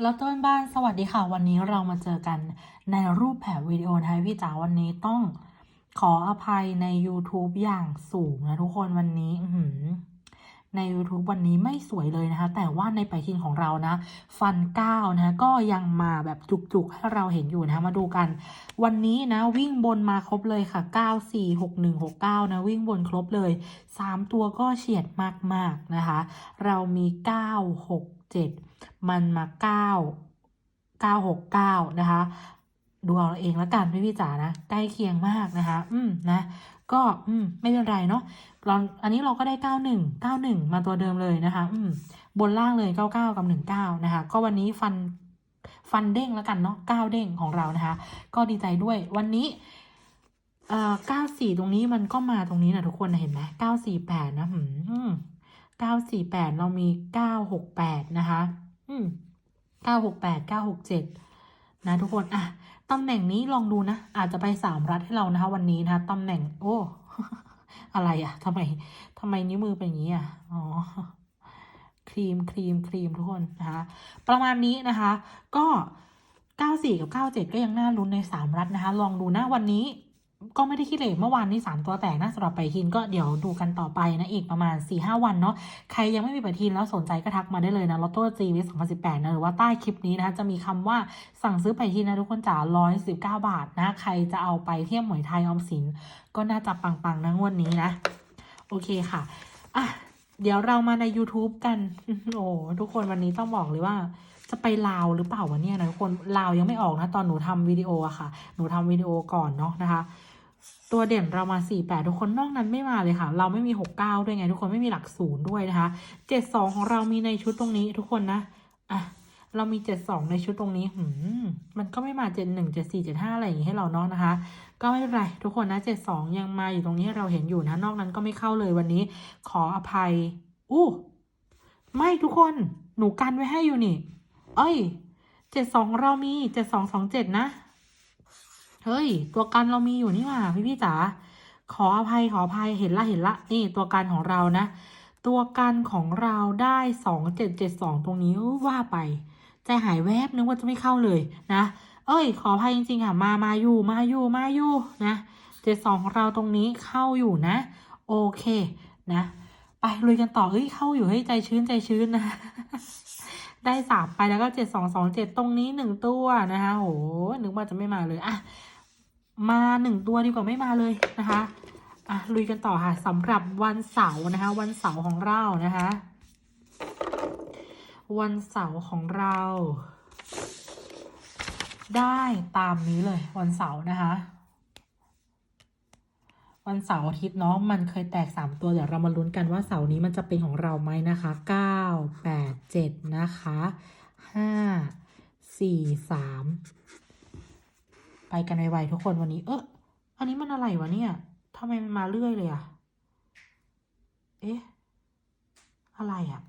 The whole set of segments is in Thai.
แล้วต้นบ้านสวัสดีค่ะ วันนี้เรามาเจอกันในรูปแบบวิดีโอนะคะพี่จ๋าวันนี้ต้องขออภัยใน YouTube อย่างสูงนะทุกคนวันนี้ อื ใน YouTube วันนี้ไม่สวยเลยนะคะ แต่ว่าในปฏิทินของเรานะ ฟันเก้านะก็ยังมาแบบจุกๆ ให้เราเห็นอยู่นะคะมาดูกัน วันนี้นะวิ่งบนมาครบเลยค่ะ 9 4 6 1 6 9 นะ วิ่งบนครบเลย 3 ตัวก็เฉียดมากๆนะคะ เรามี 9 6 7 มันมา 9 9 6 9 นะคะดูเอาเองละกันพี่พี่จ๋านะ ใกล้เคียงมากนะคะ อืมนะ ก็อืมไม่เป็นไรเนาะเราอันนี้เราก็ได้ 91 91 มาตัวเดิมเลยนะคะอืมบนล่างเลย 99 กับ 19 นะคะ ก็วันนี้ฟันฟันเด้งแล้วกันเนาะ9เด้งของเรานะคะ ก็ดีใจด้วยวันนี้เอ่อ94 ตรงนี้มันก็มาตรงนี้นะทุกคนนะเห็นไหม948 นะหืม948 เรามี 968 นะคะอืม968 967 นะทุกคนอะ ตำแหน่งนี้ลองดูนะ อาจจะไปสามรัฐให้เรานะคะ วันนี้นะคะตำแหน่ง โอ้ อะไรอะทำไมทำไมนิ้วมือเป็นอย่างนี้อะอ๋อครีมครีมครีมทุกคนนะคะประมาณนี้นะคะ ก็ 94 กับ 97 ก็ยังน่าลุ้นใน 3 รัฐนะคะ ลองดูนะวันนี้ ก็ไม่ได้คิดเลยเมื่อวานนี้3ตัวแตกนะสำหรับไปทินก็เดี๋ยวดูกันต่อไปนะอีกประมาณ 4-5วันเนาะใครยังไม่มีปฏิทินแล้วสนใจก็ทักมาได้เลยนะลอตโต้จีวิส2018นสิบแปดนะหรือว่าใต้คลิปนี้นะคะจะมีคำว่าสั่งซื้อปทินนะทุกคนจ๋า119บเก้าบาทนะ ใครจะเอาไปเที่ยวหมวยไทยออมสิน ก็น่าจะปังๆนะงวดนี้นะ โอเคค่ะอะเดี๋ยวเรามาใน YouTube กัน โอ้ทุกคนวันนี้ต้องบอกเลยว่า จะไปลาวหรือเปล่าวะเนี่ยนะทุกคนลาวยังไม่ออกนะ ตอนหนูทำวิดีโออะค่ะ หนูทำวิดีโอก่อนเนาะนะคะ ตัวเด่นเรามา 48 ทุกคนนอกนั้นไม่มาเลยค่ะ เราไม่มี 69 ด้วยไง ทุกคนไม่มีหลักศูนย์ด้วยนะคะ 72 ของเรามีในชุดตรงนี้ทุกคนนะอะเรามี 72 ในชุดตรงนี้หืมมันก็ไม่มา 71 74 75 อะไรอย่างงี้ให้เราเนาะนะคะ ก็ไม่เป็นไรทุกคนนะ 72 ยังมาอยู่ตรงนี้ให้เราเห็นอยู่นะ นอกนั้นก็ไม่เข้าเลยวันนี้ ขออภัย อู้ไม่ทุกคนหนูกันไว้ให้อยู่นี่ เอ้ย 72 เรามี 7227 นะ เฮ้ย ตัวกันเรามีอยู่นี่หว่าพี่พี่จ๋าขออภัยขออภัยเห็นละเห็นละนี่ตัวกันของเรานะ ตัวกันของเราได้สองเจ็ดเจ็ดสองตรงนี้ว่าไป ใจหายแวบนึกว่าจะไม่เข้าเลยนะ เอ้ย ขออภัยจริงๆค่ะมามาอยู่มาอยู่มาอยู่นะเจ็ดสองของเราตรงนี้เข้าอยู่นะ โอเคนะไปลุยกันต่อเฮ้ยเข้าอยู่ให้ใจชื้นใจชื้นนะ ได้สามไปแล้วก็เจ็ดสองสองเจ็ดตรงนี้หนึ่งตัวนะคะโหนึกว่าจะไม่มาเลยอะ มาหนึ่งตัวดีกว่าไม่มาเลยนะคะอะลุยกันต่อค่ะสำหรับวันเสาร์นะคะ วันเสาร์ของเรานะคะ วันเสาร์ของเรา ได้ตามนี้เลย วันเสาร์นะคะวันเสาร์อาทิตย์เนาะมันเคยแตกสามตัว เดี๋ยวเรามาลุ้นกันว่าเสาร์นี้มันจะเป็นของเราไหมนะคะเก้าแปดเจ็ดนะคะห้าสี่สาม ไปกันไวๆทุกคนวันนี้ เอออันนี้มันอะไรวะเนี่ยทำไมมันมาเรื่อยเลยอะเอ๊ะ อะไรอะ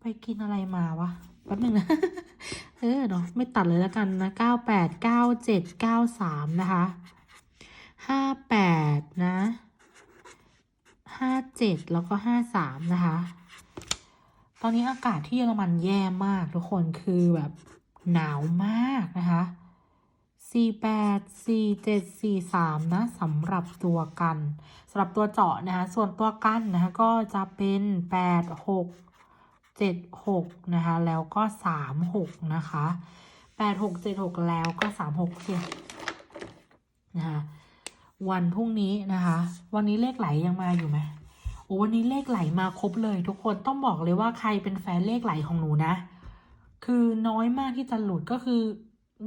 ไปกินอะไรมาวะแป๊บหนึ่งนะ เออเนาะไม่ตัดเลยแล้วกันนะเก้าแปดเก้าเจ็ดเก้าสามนะคะห้าแปดนะห้าเจ็ดแล้วก็ห้าสามนะคะ ตอนนี้อากาศที่เยอรมันแย่มากทุกคนคือแบบ หนาวมากนะคะสี่แปดสี่เจ็ดสี่สามนะสำหรับตัวกันสำหรับตัวเจาะนะคะส่วนตัวกันนะคะก็จะเป็นแปดหกเจ็ดหกนะคะแล้วก็สามหกนะคะแปดหกเจ็ดหกแล้วก็สามหกเจ็ดนะคะวันพรุ่งนี้นะคะ วันนี้เลขไหลยังมาอยู่ไหมโอ้วันนี้เลขไหลมาครบเลยทุกคนต้องบอกเลยว่าใครเป็นแฟนเลขไหลของหนูนะ คือน้อยมากที่จะหลุดก็คือ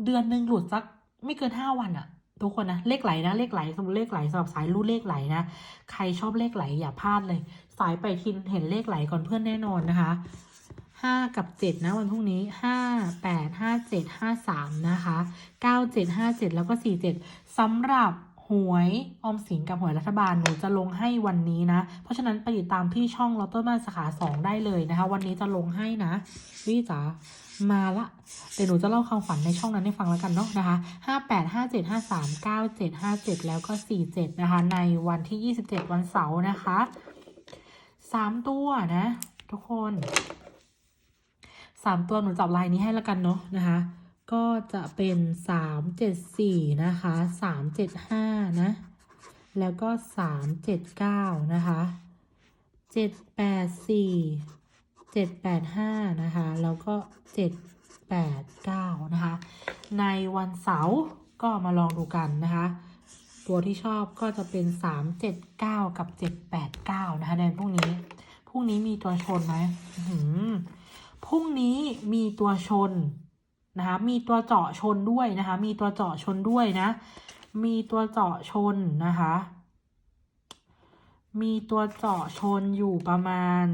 เดือนหนึ่งหลุดสักไม่เกินห้าวันอะทุกคนนะเลขไหลนะเลขไหลสำหรับเลขไหลสำหรับสายรู้เลขไหลนะ ใครชอบเลขไหลอย่าพลาดเลย สายไปทินเห็นเลขไหลก่อนเพื่อนแน่นอนนะคะห้ากับเจ็ดนะวันพรุ่งนี้ห้าแปดห้าเจ็ดห้าสามนะคะเก้าเจ็ดห้าเจ็ดแล้วก็สี่เจ็ดสำหรับ หวยออมสินกับหวยรัฐบาลหนูจะลงให้วันนี้นะ เพราะฉะนั้นไปติดตามที่ช่องลอตเตอร์มาสาขาสองได้เลยนะคะ วันนี้จะลงให้นะวี่จ๋ามาละเดี๋ยวหนูจะเล่าความฝันในช่องนั้นให้ฟังแล้วกันเนาะนะคะห้าแปดห้าเจ็ดห้าสามเก้าเจ็ดห้าเจ็ดแล้วก็สี่เจ็ดนะคะ ในวันที่ยี่สิบเจ็ดวันเสาร์นะคะสามตัวนะ ทุกคนสามตัวหนูจับลายนี้ให้แล้วกันเนาะนะคะ ก็จะเป็นสามเจ็ดสี่นะคะสามเจ็ดห้านะ แล้วก็สามเจ็ดเก้านะคะเจ็ดแปดสี่เจ็ดแปดห้านะคะ แล้วก็เจ็ดแปดเก้านะคะ ในวันเสาร์ก็มาลองดูกันนะคะ ตัวที่ชอบก็จะเป็นสามเจ็ดเก้ากับเจ็ดแปดเก้านะคะในพรุ่งนี้ พรุ่งนี้มีตัวชนไหมพรุ่งนี้มีตัวชน นะคะ มีตัวเจาะชนด้วยนะคะ มีตัวเจาะชนด้วยนะ มีตัวเจาะชนนะคะ มีตัวเจาะชนอยู่ประมาณ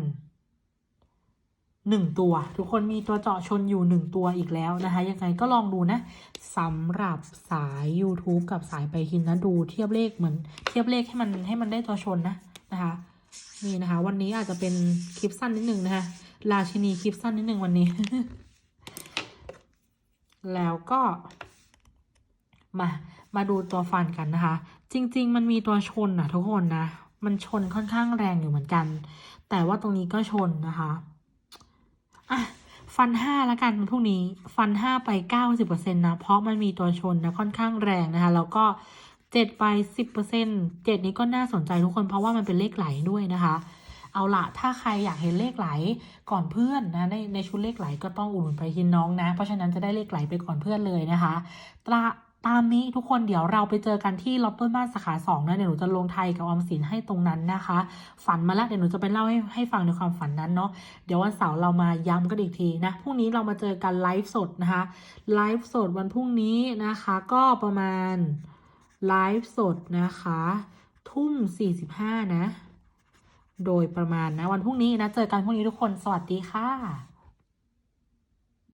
หนึ่งตัว ทุกคนมีตัวเจาะชนอยู่หนึ่งตัวอีกแล้วนะคะ ยังไงก็ลองดูนะสำหรับสาย YouTube กับสายไปคินนะดูเทียบเลขเหมือน เทียบเลขให้มันให้มันได้ตัวชนนะนะคะนี่นะคะ วันนี้อาจจะเป็นคลิปสั้นนิดนึงนะคะราชินีคลิปสั้นนิดนึงวันนี้ แล้วก็ มา มาดูตัวฟันกันนะคะ จริง ๆ มันมีตัวชนนะทุกคนนะ มันชนค่อนข้างแรงอยู่เหมือนกัน แต่ว่าตรงนี้ก็ชนนะคะอะฟันห้าล้วกันพรุ่งนี้ฟันห้าไปเก้าสิบเปอร์เซ็นต์นะ เพราะมันมีตัวชนนะค่อนข้างแรงนะคะ แล้วก็เจ็ดไปสิบเปอร์เซ็นต์เจ็ดนี้ก็น่าสนใจทุกคนเพราะว่ามันเป็นเลขไหลด้วยนะคะ เอาละถ้าใครอยากเห็นเลขไหลก่อนเพื่อนนะในในชุดเลขไหลก็ต้องอุดหนุนไปทินน้องนะ เพราะฉะนั้นจะได้เลขไหลไปก่อนเพื่อนเลยนะคะตราตามนี้ทุกคนเดี๋ยวเราไปเจอกันที่ล็อบต้นบ้านสาขาสองนะเดี๋ยวหนูจะลงไทยกับออมสินให้ตรงนั้นนะคะ ฝันมาแล้วเดี๋ยวหนูจะไปเล่าให้ให้ฟังในความฝันนั้นเนาะเดี๋ยววันเสาร์เรามาย้ำกันอีกทีนะพรุ่งนี้เรามาเจอกันไลฟ์สดนะคะไลฟ์สดวันพรุ่งนี้นะคะ ก็ประมาณไลฟ์สดนะคะ ทุ่มสี่สิบห้านะ โดยประมาณนะวันพรุ่งนี้นะเจอกันพรุ่งนี้ทุกคนสวัสดีค่ะ